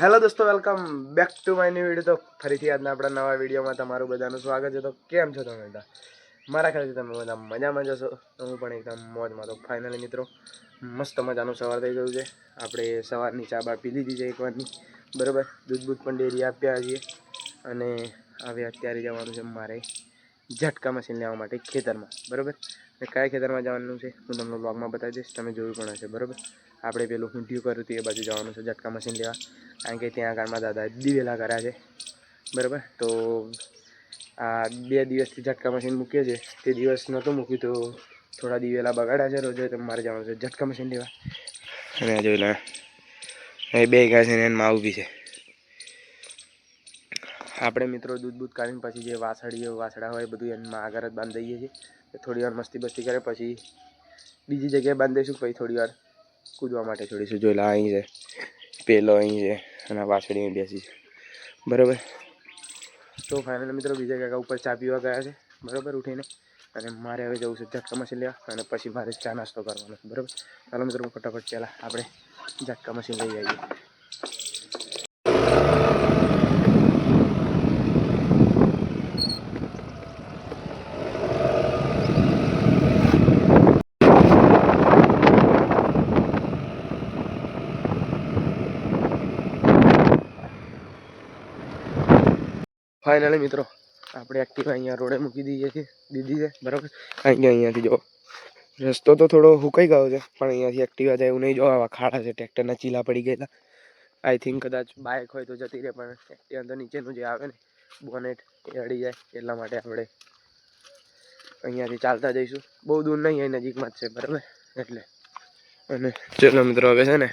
Hello દોસ્તો, welcome back to my new video. તો ફરીથી આજના આપણા નવા વિડીયોમાં તમારું બધાનું સ્વાગત છે. તો કેમ છો તમે બધા? મારા ખ્યાલથી તમે બધા મજામાં જશો હું પણ એકદમ મોજમાં. તો ફાઇનલી મિત્રો, મસ્ત મજાનું સવાર થઈ ગયું છે. આપણે સવારની ચા બા પી લીધી છે એકવારની બરાબર? દૂધ બૂધ પણ ડેરી આપ્યા છીએ. અને હવે અત્યારે જવાનું છે મારે ઝટકા મશીન લેવા માટે ખેતરમાં, બરાબર? અને કયા ખેતરમાં જવાનું છે? હું તમને બ્લોગમાં બતાવી દઈશ, તમે જોયું પણ હશે, બરાબર? આપણે પેલું ઊંધિયું કર્યું હતું, એ બાજુ જવાનું છે, ઝટકા મશીન લેવા. કારણ કે ત્યાં આગળમાં દાદા દિવેલા કર્યા છે, બરાબર? તો આ બે દિવસથી ઝટકા મશીન મૂકીએ છે. તે દિવસ નહોતું મૂક્યું, તો થોડા દિવેલા બગાડ્યા છે, રોજે તો મારે જવાનું છે, ઝટકા મશીન લેવા. અને જોઈ લે બે ગાય છે ને એમાં બી છે. આપણે મિત્રો દૂધ બૂધ કાઢીને પછી જે વાસળીઓ વાસડા હોય બધું એમાં આગળ જ બાંધી દઈએ છીએ. થોડી વાર મસ્તી બસ્તી કરે, પછી બીજી જગ્યાએ બાંધી દઈશું, પછી થોડી વાર કૂદવા માટે છોડીશું. જોઈ લે, અહીં છે. પેલો અહીં છે અને વાસળી અહીં બેસી છે. બરાબર? તો ફાઇનલ મિત્રો બીજા કાકા ઉપર ચા પીવા ગયા છે. બરાબર? ઉઠીને. અને મારે હવે જવું છે ઝટકા મશીન લેવા અને પછી મારે ચા નાસ્તો કરવાનો છે. બરાબર? ચાલો મિત્રો ફટાફટ પહેલાં આપણે ઝટકા મશીન લઈ આવીએ. ફાઇનલી મિત્રો, આપણે એક્ટિવા અહીંયા રોડે મૂકી દઈએ છીએ. દીધી છે, બરાબર? કારણ કે અહીંયાથી, જો. રસ્તો તો થોડો હુકાઈ ગયો છે, પણ અહીંયાથી એક્ટિવા જાય એવું નહીં. જો, આવા ખાડા છે, ટ્રેક્ટરના ચીલા પડી ગયેલા. આઈ થિંક કદાચ બાઇક હોય તો જતી રહે, પણ એક્ટિવા તો નીચેનું જે આવે ને બોનેટ એ અડી જાય, એટલા માટે આપણે અહીંયાથી ચાલતા જઈશું. બહુ દૂર નહીં, અહીં નજીકમાં જ છે, બરાબર? એટલે. અને ચલો, મિત્રો, હવે છે ને,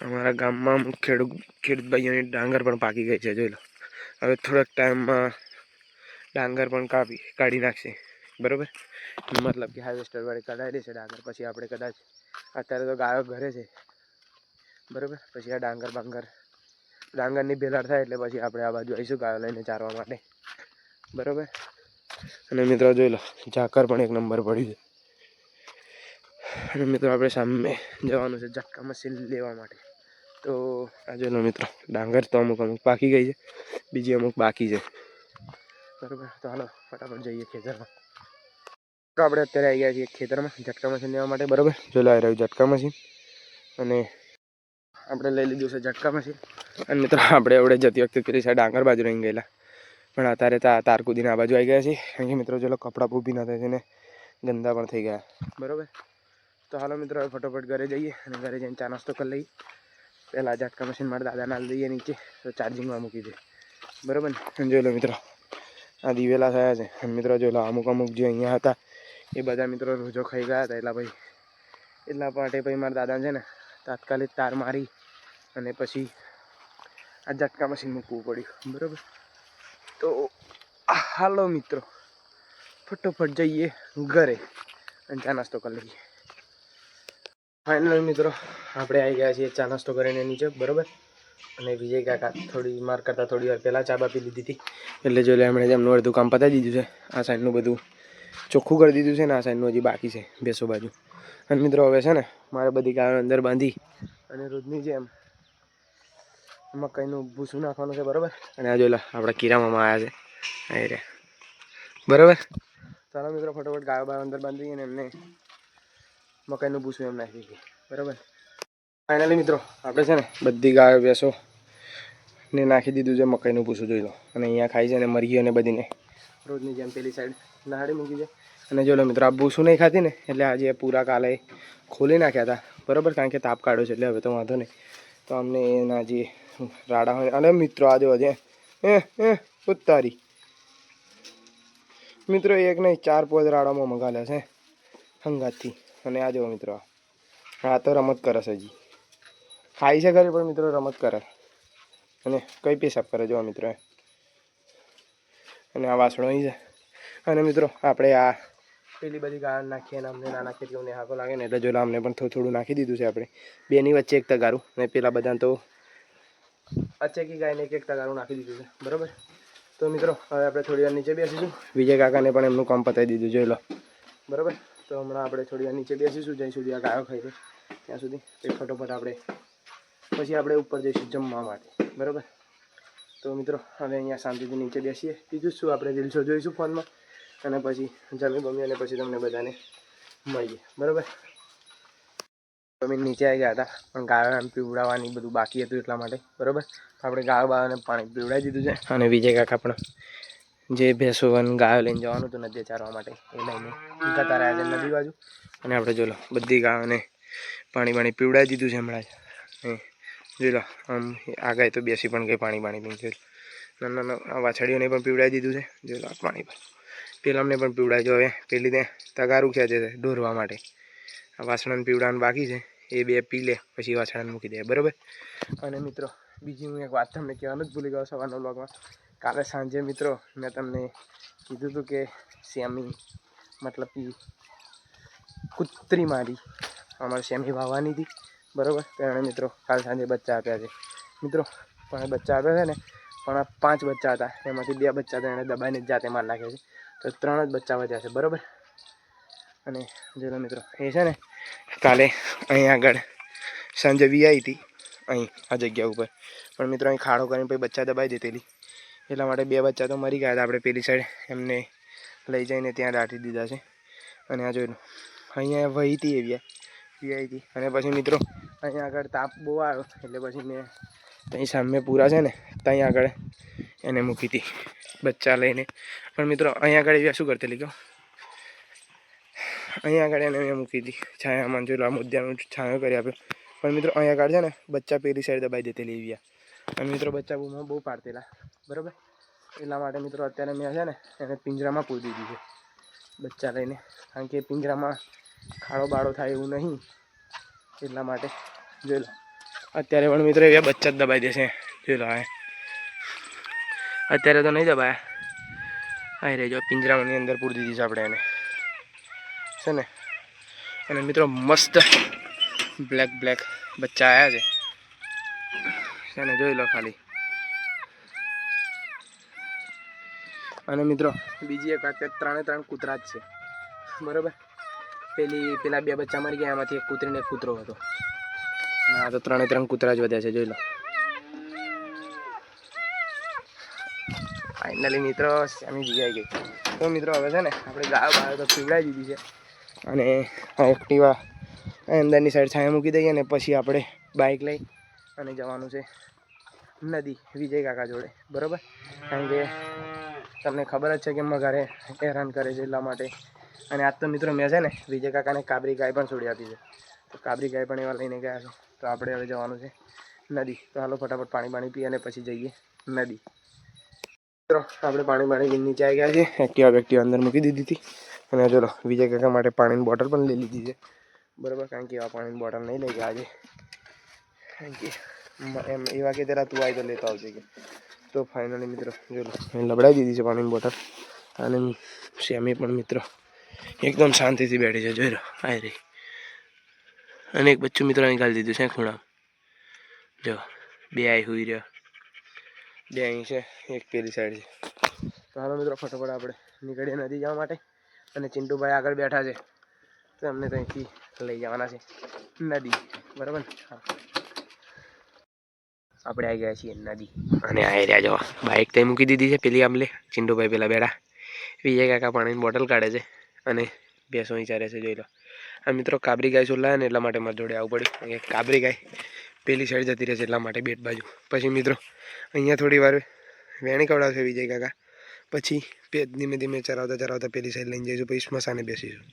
અમારા ગામમાં અમુક ખેડૂત ખેડૂત ભાઈઓની ડાંગર પણ પાકી ગઈ છે, જોઈ લો. હવે થોડાક ટાઈમમાં ડાંગર પણ કાપી, કાઢી નાખશે. બરાબર? મતલબ કે હાર્વેસ્ટર વાળી કઢાવી દેશે ડાંગર. પછી આપણે કદાચ અત્યારે તો ગાયો ઘરે છે. બરાબર? પછી આ ડાંગર બાંગર, ડાંગરની ભેલાડ થાય એટલે પછી આપણે આ બાજુ આવીશું ગાયો લઈને ચારવા માટે. બરાબર? અને મિત્રો જોઈ લો, ઝાકર પણ એક નંબર પડ્યું છે. અને મિત્રો આપણે સામે જવાનું છે ઝટકા મશીન લેવા માટે. તો આ જોઈ લો મિત્રો, ડાંગર તો અમુક અમુક પાકી ગઈ છે. બીજી અમુક બાકી છે. બરાબર. તો હાલો, ફટાફટ જઈએ ખેતરમાં. તો આપણે અત્યારે આવી ગયા છીએ ખેતરમાં ઝટકા મશીન લેવા માટે, બરાબર? જો લાવી રહ્યું ઝટકા મશીન. અને આપણે લઈ લીધું છે ઝટકા મશીન. અને મિત્રો, આપણે આપણે જતી વખતે પેલી સાઈડ ડાંગર બાજુ રહી ગયેલા. પણ અત્યારે તો તાર કૂદીને આ બાજુ આવી ગયા છીએ. કારણ કે મિત્રો જો કપડાં ઊભી ના થાય છે ને ગંદા પણ થઈ ગયા. બરાબર? તો હાલો મિત્રો, હવે ફટોફટ ઘરે જઈએ અને ઘરે જઈને ચા નાસ્તો કરી લઈએ. પહેલાં ઝટકા મશીન મારા દાદાને હાલ દઈએ નીચે. તો ચાર્જિંગમાં મૂકી દે. બરાબર ને? જોઈ લો મિત્રો, આ દિવેલા થયા છે. મિત્રો, જોઈ લો, અમુક અમુક જે અહીંયા હતા, એ બધા મિત્રો રોજો ખાઈ ગયા હતા. એટલા ભાઈ, એટલા માટે ભાઈ મારા દાદા છે ને, તાત્કાલિક તાર મારી અને પછી આ ઝટકા મશીન મૂકવું પડ્યું. બરાબર? તો હાલો મિત્રો, ફટોફટ જઈએ ઘરે અને ચા નાસ્તો કરી લઈએ. ફાઇનલ મિત્રો, આપણે આવી ગયા છીએ ચા નાસ્તો કરીને નીચે. બરાબર? અને વિજય કાકા થોડી માર કરતાં થોડી વાર પહેલાં ચા બાપી લીધી હતી. એટલે જો એમણે એમનું અડધું કામ પતાવી દીધું છે. આ સાઈડનું બધું ચોખ્ખું કરી દીધું છે ને, આ સાઈડનું હજી બાકી છે, બેસો બાજુ. અને મિત્રો હવે છે ને, મારે બધી ગાયો અંદર બાંધી અને રોજની જેમ મકાઈનું ભૂસું નાખવાનું છે, બરાબર? અને આ જોયેલા આપણા કિરામામાં આવ્યા છે. અહીં રે બરાબર? ચાલો મિત્રો, ફટોફટ ગાયો બાયો અંદર બાંધી અને એમને મકાઈનું ભૂસું એમ નાખી દઈએ. બરાબર? ફાઇનલી મિત્રો, આપણે છે ને બધી ગાયો, ભેંસો ને નાખી દીધું છે, મકાઈનું ભૂસું જોઈ લો. અને અહીંયા ખાઈ છે ને મરઘી અને બધીને. રોજની જેમ પેલી સાઈડ નહાડી મૂકી છે. અને જો લો મિત્રો, આ ભૂસું નહીં ખાતી ને, એટલે આજે પૂરા કાલે ખોલી નાખ્યા હતા. બરાબર, કારણ કે તાપ કાઢ્યો છે, એટલે હવે તો વાંધો નહીં. તો અમને એના જે રાડા હોય, અને મિત્રો, આ જો. હજે એ એ ઉતારી મિત્રો, એક નહીં, ચાર પોજ રાડામાં મંગાવ્યા છે હંગાતથી. અને આ જો મિત્રો, આ. તો રમત કરે છે હજી. ખાઈ છે ખરી, પણ મિત્રો રમત કરે. અને કઈ પેશાબ કરે જો મિત્રો અને આ વાસણો અહીં છે. અને મિત્રો, આપણે આ પેલી બધી ગાળ નાખીએ અને અમને ના નાખીએ એટલે અમને હાકો લાગે ને એટલે જોલા અમને પણ થોડું નાખી દીધું છે આપણે. બેની વચ્ચે એક તગારું અને પેલા બધાને તો અચેકી ગાયને એક એક તગારું નાખી દીધું છે. બરાબર? તો મિત્રો, હવે આપણે થોડી વાર નીચે બેસીશું. વિજય કાકાને પણ એમનું કામ પતાવી દીધું, જોઈ લો. બરાબર? તો હમણાં આપણે થોડી વાર નીચે બેસીશું, જ્યાં સુધી આ ગાયો ખાઈ ત્યાં સુધી એ ફટોફટ આપણે પછી આપણે ઉપર જઈશું જમવા માટે, બરાબર? તો મિત્રો, હવે અહીંયા શાંતિથી નીચે બેસીએ. બીજું શું આપણે રીલ્સો જોઈશું ફોનમાં? અને પછી જમી બમી અને પછી તમને બધાને મળીએ, બરાબર? અમે નીચે આવી ગયા હતા, પણ ગાયો પીવડાવવાની બધું બાકી હતું એટલા માટે, બરાબર? આપણે ગાયો બાયોને પાણી પીવડાવી દીધું છે, અને વિજય કાકા પણ જે ભેંસો અને ગાયો લઈને જવાનું હતું નદી ચારવા માટે, એ લઈને જતા રહ્યા છે નદી બાજુ. અને આપણે જો લો બધી ગાયોને પાણી પાણી પીવડાવી દીધું છે હમણાં જ. જોઈ આમ આ ગાય તો બેસી પણ ગઈ પાણી પાણી પીને, જોઈ નાના નાના વાછડીઓને પણ પીવડાવી દીધું છે, જોઈ લો પાણી પેલા અમને પણ પીવડાવી જો હવે. પેલી ત્યાં તગારું ખેંચે છે, દોરવા માટે. આ વાસણાને પીવડાવવાનું બાકી છે, એ બે પી લે, પછી વાછડાને મૂકી દે, બરાબર? અને મિત્રો, બીજી હું એક વાત તમને કહેવાનું જ ભૂલી ગયો સવારના બ્લોગમાં કાલે સાંજે મિત્રો, મેં તમને કીધું હતું કે શ્યામી મતલબ કે કૂતરી મારી. અમારે શ્યામી વાવવાની હતી. બરાબર? તેણે મિત્રો કાલ સાંજે બચ્ચા આપ્યા છે. મિત્રો પણ બચ્ચા આપ્યા છે ને, પણ આ પાંચ બચ્ચા હતા. એમાંથી બે બચ્ચા તો એણે દબાઈને જ જાતે માર નાખ્યા છે. તો ત્રણ જ બચ્ચા વધ્યા છે, બરાબર? અને જોઈ મિત્રો, એ છે ને, કાલે અહીં આગળ સાંજે વી હતી અહીં આ જગ્યા ઉપર. પણ મિત્રો, અહીં ખાડો કરીને પછી બચ્ચા દબાઈ દીધેલી એટલા માટે બે બચ્ચા તો મરી ગયા હતા. આપણે પેલી સાઈડ એમને લઈ જઈને ત્યાં દાટી દીધા છે. અને આ જોઈ લો, અહીંયા વહી હતી હતી. અને પછી મિત્રો અહીંયા આગળ તાપ બહુ આવ્યો. એટલે પછી મેં ત્યાં સામે પૂરા છે ને, ત્યાં આગળ એને મૂકી હતી, બચ્ચા લઈને. પણ મિત્રો અહીંયા આગળ એવી શું કરતી લીધો અહીંયા આગળ એને મેં મૂકી હતી. છાયામાં જોઈ લો આ છાંયો કરી આપ્યો. પણ મિત્રો અહીંયા આગળ છે ને, બચ્ચા પેલી સાઈડ દબાઈ દેતેલી એવી અને મિત્રો, બચ્ચા બહુ બહુ પાડતેલા. બરાબર? એટલા માટે મિત્રો, અત્યારે મેં છે ને, એને પિંજરામાં પૂરી દીધી છે. બચ્ચા લઈને. કારણ કે પિંજરામાં ખાડો બાળો થાય એવું નહીં. એટલા માટે જોઈ લો. અત્યારે પણ મિત્રો એવા બચ્ચા જ દબાઈ દેશે. જોઈ લો હા અત્યારે તો નહીં દબાયા. હા રહી જો પિંજરાની અંદર પૂરી દીધી છે આપણે એને. છે ને? અને મિત્રો મસ્ત બ્લેક બ્લેક બચ્ચા આવ્યા છે. છે જોઈ લો ખાલી. અને મિત્રો, બીજી એક વાત ત્રણે ત્રણ કૂતરા જ છે. બરાબર? પેલી, પેલા બે બચ્ચા મરી ગયા, એમાંથી એક કૂતરીને એક કૂતરો હતો. આ તો ત્રણે ત્રણ કૂતરા જ વધ્યા છે, જોઈ લો. ફાઇનલી મિત્રો, સેમી જીવાઈ ગઈ. તો મિત્રો, હવે છે ને, આપણે ગાયો બાયો તો પીવડાવી દીધી છે. અને આ એક્ટિવા અંદરની સાઈડ છાંયા મૂકી દઈએ અને પછી આપણે બાઇક લઈ અને જવાનું છે નદી વિજય કાકા જોડે. બરાબર? કારણ કે તમને ખબર જ છે કે મગારે હેરાન કરે છે એટલા માટે અને આજ તો મિત્રો મેં છે ને વિજય કાકાને કાબરી ગાય પણ છોડી આપી છે. તો કાબરી ગાય પણ એવા લઈને ગયા છો. તો આપણે હવે જવાનું છે નદી. તો હાલો ફટાફટ પાણી પાણી પી અને પછી જઈએ નદી. મિત્રો, આપણે પાણી પાણી નીચે આવી ગયા છે એક્ટિવા બેક્ટિવા અંદર મૂકી દીધી હતી. અને ચલો વિજય કાકા માટે પાણીની બોટલ પણ લઈ લીધી છે. બરાબર, કારણ કે એવા પાણીની બોટલ નહીં લઈ ગયા આજે કારણ કે એમ એવા કે જરા તું આવી તો લેતો આવજે કે. તો ફાઇનલી મિત્રો જો લબડાવી દીધી છે પાણીની બોટલ. અને શ્યામી પણ મિત્રો એકદમ શાંતિથી બેઠી છે, જોઈ લો આવી રહી અને એક બચ્ચું મિત્રો નીકાળી દીધું છે ખૂણા જો, બે આઈ હુઈ રહ્યો. બે અહીં છે, એક પેલી સાઈડ છે. તો મિત્રો, ફટાફટ આપણે નીકળીએ નદી જવા માટે. અને ચિંટુભાઈ આગળ બેઠા છે. તો અમને ત્યાંથી લઈ જવાના છે. નદી, બરાબર? ને આપણે આવી ગયા છીએ નદી. અને આ રહ્યા જવા બાઇક ત્યાં મૂકી દીધી છે, પેલી આમલે ચિંટુભાઈ પેલા બેડા વિજય કાકા પાણીની બોટલ કાઢે છે. અને ભેંસો વિચારે છે, જોઈ લો. આ મિત્રો કાબરી ગાય છોલાયા ને એટલા માટે મારે જોડે આવવું પડ્યું. કાબરી ગાય પેલી સાઈડ જતી રહે છે એટલા માટે બેટ બાજુ. પછી મિત્રો, અહીંયા થોડી વાર વેણી કવડાવશે વિજય કાકા. પછી પે ધીમે ધીમે ચરાવતા ચરાવતા પેલી સાઈડ લઈને જઈશું, પછી સ્મશાને બેસીશું.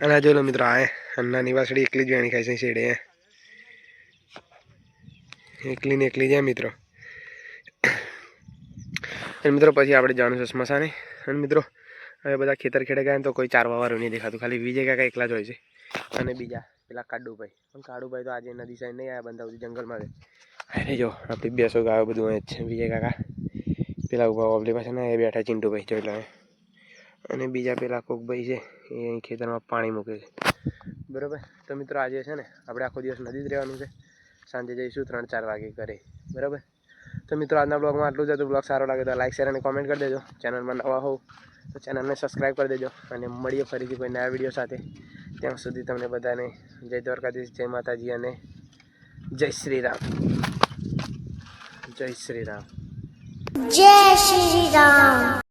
અને આ જોઈ લો મિત્રો, આ અન્નાની વાસળી એકલી જ વેણી ખાય છે શેડે એકલી ને એકલી જાય મિત્રો. અને મિત્રો, પછી આપણે જાણું છે સ્મશાને. અને મિત્રો હવે બધા ખેતર ખેડે ગયા તો કોઈ ચારવા વાળું નહીં દેખાતું. ખાલી વિજય કાકા એકલા જ હોય છે. અને બીજા, પેલા કાડુભાઈ. પણ કાડુભાઈ તો આજે નદી સાઈડ નહીં આવ્યા બંધા સુધી જંગલમાં છે. અરે જો, આપણી બેસો ગાયો બધું અહીં જ છે વિજય કાકા. પેલા ઊભા ઓબલી પાસે ને, એ બેઠા ચિંટુભાઈ જોઈ લે અને બીજા પેલા કોકભાઈ છે, એ અહીં ખેતરમાં પાણી મૂકે છે. બરાબર? તો મિત્રો આજે છે ને, આપણે આખો દિવસ નદી જ રહેવાનું છે. સાંજે જઈશું ત્રણ ચાર વાગે ઘરે. બરાબર? તો મિત્રો આજના બ્લોગમાં આટલું જ હતું. બ્લોગ સારો લાગે તો લાઈક શેર અને કોમેન્ટ કરી દેજો. ચેનલમાં નવા હોવ તો ચેનલને સબસ્ક્રાઈબ કરી દેજો અને મળીએ ફરીથી કોઈ નવા વીડિયો સાથે. ત્યાં સુધી તમને બધાને જય દ્વારકાધીશ, જય માતાજી અને જય શ્રી રામ જય શ્રી રામ જય શ્રી રામ